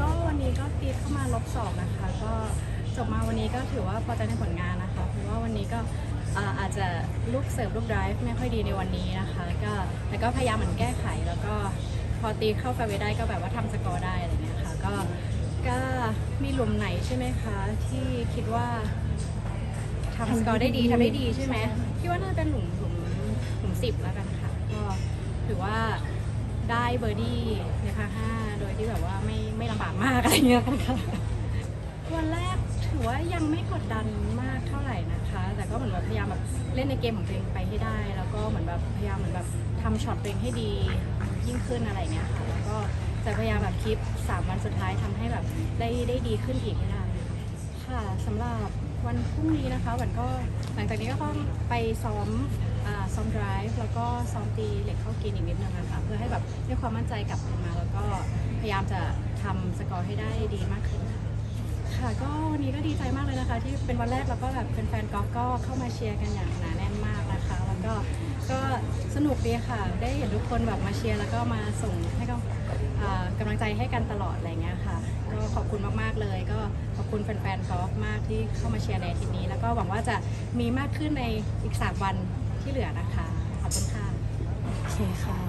ก็วันนี้ก็ตีเข้ามาลบสองนะคะ ก็จบมาวันนี้ก็ถือว่าพอใจในผลงานนะคะ เพราะว่าวันนี้ก็อ่าอาจจะลูกเสิร์ฟลูกไดรฟ์ไม่ค่อยดีในวันนี้นะคะ ก็แต่ก็พยายามเหมือนแก้ไข แล้วก็พอตีเข้าแฟร์เวย์ได้ก็แบบว่าทำสกอร์ได้อะไรเงี้ยค่ะ ก็ก็มีหลุมไหนใช่ไหมคะที่คิดว่าทำสกอร์ได้ดีทำได้ดีใช่ไหมคิดว่าน่าจะเป็นหลุมหลุมหลุมสิบแล้วกันค่ะ ก็ถือว่าได้เบอร์ดี้ในพาห้าโดยที่แบบว่าไม่ ไม่ลำบากมากอะไรเงี้ยค่ะวันแรกถือว่ายังไม่กดดันมากเท่าไหร่นะคะ แต่ก็เหมือนแบบพยายามแบบเล่นในเกมของตัวเองไปให้ได้ แล้วก็เหมือนแบบพยายามเหมือนแบบทำช็อตตัวเองให้ดียิ่งขึ้นอะไรเงี้ยค่ะแล้วก็จะพยายามแบบคลิปสามวันสุดท้ายทำให้แบบได้ได้ดีขึ้นอีกให้ได้ค่ะสำหรับวันพรุ่งนี้นะคะวันก็หลังจากนี้ก็ต้องไปซ้อมอ่าซ้อมดライฟ์แล้วก็ซ้อมตีเหล็กเข้ากินอีกนิดนึงนะคะเพื่อให้แบบได้ความมั่นใจกลับมาแล้วก็พยายามจะ ทำสกอร์ให้ได้ดีมากขึ้นค่ะค่ะก็วันนี้ก็ดีใจมากเลยนะคะ ที่เป็นวันแรกแล้วก็แบบแฟนๆกอล์ฟก็เข้ามาเชียร์กันอย่างหนาแน่นมากนะคะ แล้วก็ก็สนุกดีค่ะ ได้เห็นทุกคนแบบมาเชียร์แล้วก็มาส่งให้กำอ่ากำลังใจให้กันตลอดอะไรเงี้ยค่ะก็ขอบคุณมากๆเลย ก็ขอบคุณแฟนๆกอล์ฟมากที่เข้ามาเชียร์ในอาทิตย์นี้ แล้วก็หวังว่าจะมีมากขึ้นในอีก 3 วันที่เหลือนะคะขอบคุณค่ะโอเคค่ะ